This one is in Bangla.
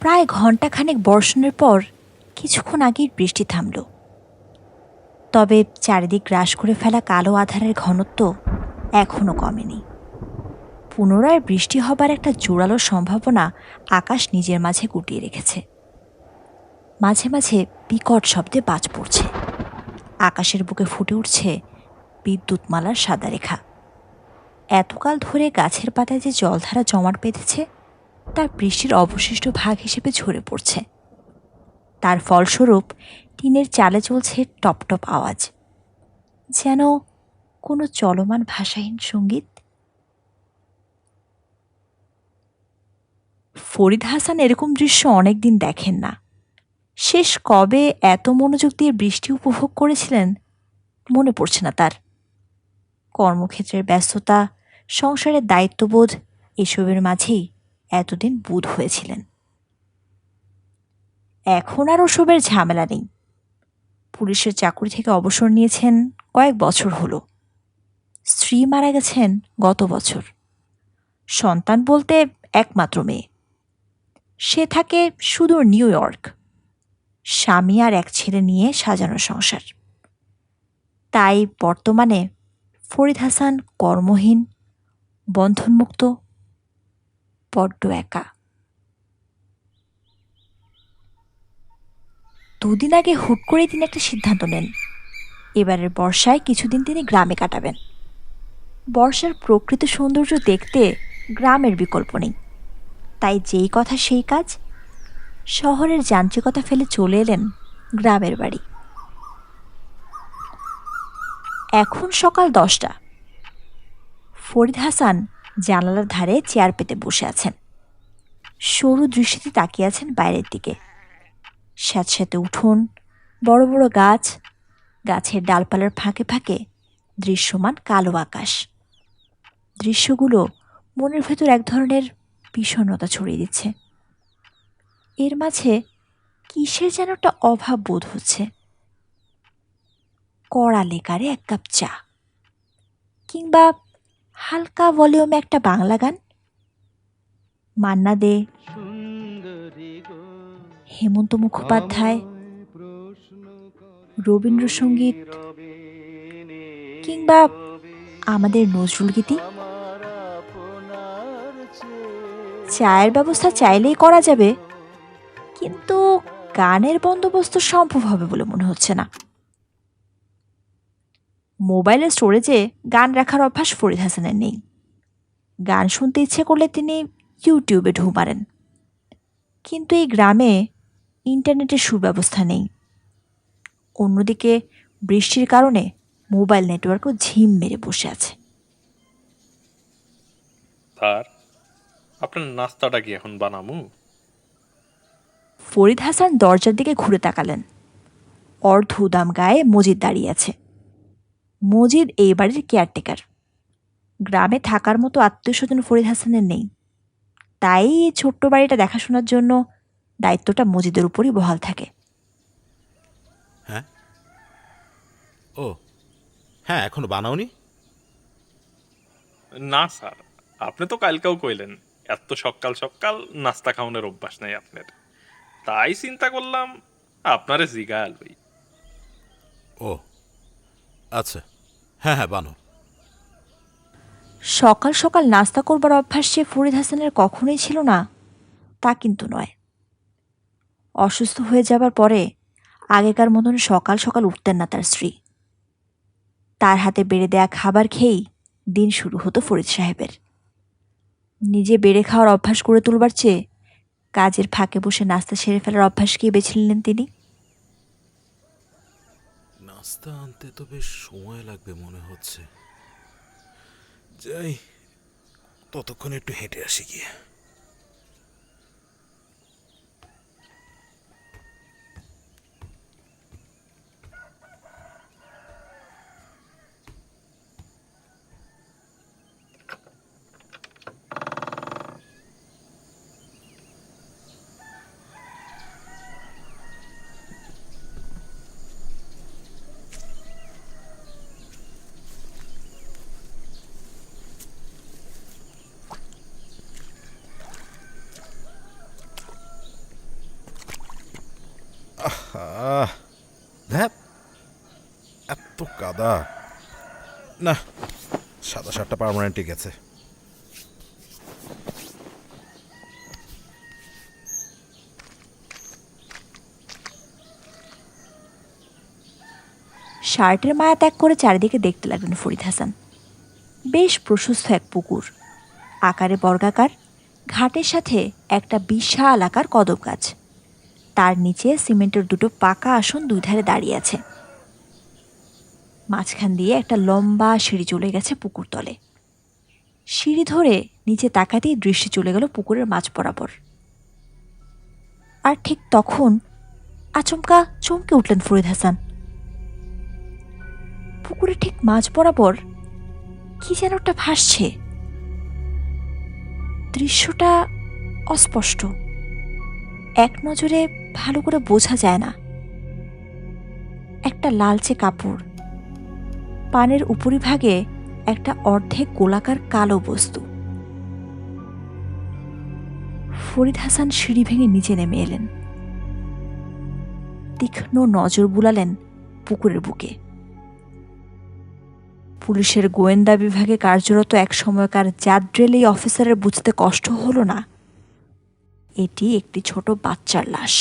প্রায় ঘন্টাখানেক বর্ষণের পর কিছুক্ষণ আগেই বৃষ্টি থামল। তবে চারিদিক গ্রাস করে ফেলা কালো আধারের ঘনত্ব এখনও কমেনি। পুনরায় বৃষ্টি হবার একটা জোরালো সম্ভাবনা আকাশ নিজের মাঝে গুটিয়ে রেখেছে। মাঝে মাঝে বিকট শব্দে বাজ পড়ছে। আকাশের বুকে ফুটে উঠছে বিদ্যুৎমালার সাদা রেখা। এতকাল ধরে গাছের পাতায় যে জলধারা জমাট বেঁধেছে তার বৃষ্টির অবশিষ্ট ভাগ হিসেবে ঝরে পড়ছে। তার ফলস্বরূপ টিনের চালে চলছে টপ টপ আওয়াজ। যেন কোনো চলমান ভাষাহীন সংগীত। ফরিদ হাসান এরকম দৃশ্য অনেকদিন দেখেন না। শেষ কবে এত মনোযোগ দিয়ে বৃষ্টি উপভোগ করেছিলেন, মনে পড়ছে না তার। কর্মক্ষেত্রের ব্যস্ততা, সংসারের দায়িত্ববোধ, এসবের মাঝেই এতদিন বুধ হয়েছিলেন। এখন আর ওসবের ঝামেলা নেই। পুলিশের চাকরি থেকে অবসর নিয়েছেন কয়েক বছর হলো। স্ত্রী মারা গেছেন গত বছর। সন্তান বলতে একমাত্র মেয়ে। সে থাকে সুদূর নিউ ইয়র্ক। স্বামী আর এক ছেলে নিয়ে সাজানো সংসার। তাই বর্তমানে ফরিদ হাসান কর্মহীন, বন্ধনমুক্ত বড্ড একা। দুদিন আগে হুট করেই তিনি একটা সিদ্ধান্ত নেন। এবারের বর্ষায় কিছুদিন তিনি গ্রামে কাটাবেন। বর্ষার প্রকৃত সৌন্দর্য দেখতে গ্রামের বিকল্প নেই। তাই যেই কথা সেই কাজ, শহরের যান্ত্রিকতা ফেলে চলে এলেন গ্রামের বাড়ি। এখন সকাল দশটা। ফরিদ হাসান জানালার ধারে চেয়ার পেতে বসে আছেন। সরু দৃষ্টিতে তাকিয়ে আছেন বাইরের দিকে। স্যাঁতস্যাঁতে উঠোন, বড় বড় গাছ, গাছের ডালপালার ফাঁকে ফাঁকে দৃশ্যমান কালো আকাশ। দৃশ্যগুলো মনের ভেতর এক ধরনের বিষণ্ণতা ছড়িয়ে দিচ্ছে। এর মাঝে কিসের যেন একটা অভাব বোধ হচ্ছে। কড়া লেকারে এক কাপ চা কিংবা হালকা ভলিউমে একটা বাংলা গান। মান্না দে। হেমন্ত মুখোপাধ্যায়। রবীন্দ্রসঙ্গীত। কিংবা আমাদের নজরুল গীতি। চায়ের ব্যবস্থা চাইলেই করা যাবে। কিন্তু গানের বন্দোবস্ত সম্ভব হবে বলে মনে হচ্ছে না। মোবাইলের স্টোরেজে গান রাখার অভ্যাস ফরিদ হাসানের নেই। গান শুনতে ইচ্ছে করলে তিনি ইউটিউবে ঢু মারেন। কিন্তু এই গ্রামে ইন্টারনেটের সুব্যবস্থা নেই। অন্যদিকে বৃষ্টির কারণে মোবাইল নেটওয়ার্কও ঝিম মেরে বসে আছে। স্যার আপনার নাস্তাটা কি এখন বানামু ফরিদ হাসান দরজার দিকে ঘুরে তাকালেন। অর্ধুদাম গায়ে মজিদ দাঁড়িয়ে আছে। মজিদ এই বাড়ির কেয়ারটেকার গ্রামে থাকার মতো আত্মীয় স্বজন ফরিদ হাসানের নেই। তাই এই ছোট্ট বাড়িটা দেখাশোনার জন্য দায়িত্বটা মজিদের উপরই বহাল থাকে। হ্যাঁ? ও হ্যাঁ এখনও বানাওনি? না স্যার। আপনি তো কালকেও কইলেন এত সকাল সকাল নাস্তা খাওয়ানোর অভ্যাস নাই আপনার। তাই চিন্তা করলাম আপনারে জিগা আলবই ও আচ্ছা হ্যাঁ হ্যাঁ বানো। সকাল সকাল নাস্তা করবার অভ্যাস সে ফরিদ হাসানের কখনোই ছিল না, তা কিন্তু নয়। অসুস্থ হয়ে যাবার পরে আগেকার মতন সকাল সকাল উঠতেন না তার স্ত্রী। তার হাতে বেড়ে দেয়া খাবার খেয়েই দিন শুরু হতো ফরিদ সাহেবের। নিজে বেড়ে খাওয়ার অভ্যাস করে তুলবার চেয়ে কাজের ফাঁকে বসে নাস্তা সেরে ফেলার অভ্যাসকেই বেছে নিলেন তিনি? নাস্তা আনতে তো বেশ সময় লাগবে মনে হচ্ছে। যাই ততক্ষণ একটু হেঁটে আসি গিয়ে। ধ্যাপ এত কাদা। না, সাদা শার্টটা পার্মানেন্ট ঠিক আছে শার্টের মায়া ত্যাগ করে চারিদিকে দেখতে লাগলেন ফরিদ হাসান। বেশ প্রশস্ত এক পুকুর। আকারে বর্গাকার, ঘাটের সাথে একটা বিশাল আকার কদম গাছ। তার নিচে সিমেন্টের দুটো পাকা আসন দুই ধারে দাঁড়িয়ে আছে। মাঝখান দিয়ে একটা লম্বা সিঁড়ি চলে গেছে পুকুর তলে। সিঁড়ি ধরে নিচে তাকাতেই দৃষ্টি চলে গেল পুকুরের মাঝ বরাবর। আর ঠিক তখন আচমকা চমকে উঠলেন ফরিদ হাসান। পুকুরে ঠিক মাঝ বরাবর কি যেন একটা ভাসছে। দৃশ্যটা অস্পষ্ট। এক নজরে ভালো করে বোঝা যায় না। একটা লালচে কাপড়, পানের উপরিভাগে একটা অর্ধেক গোলাকার কালো বস্তু। ফরিদ হাসান সিঁড়ি ভেঙে নিচে নেমে এলেন। তীক্ষ্ণ নজর বুলালেন পুকুরের বুকে। পুলিশের গোয়েন্দা বিভাগে কার্যরত এক সময়কার জাদ্রেল এই অফিসারের বুঝতে কষ্ট হলো না। এটি একটি ছোট বাচ্চার লাশ।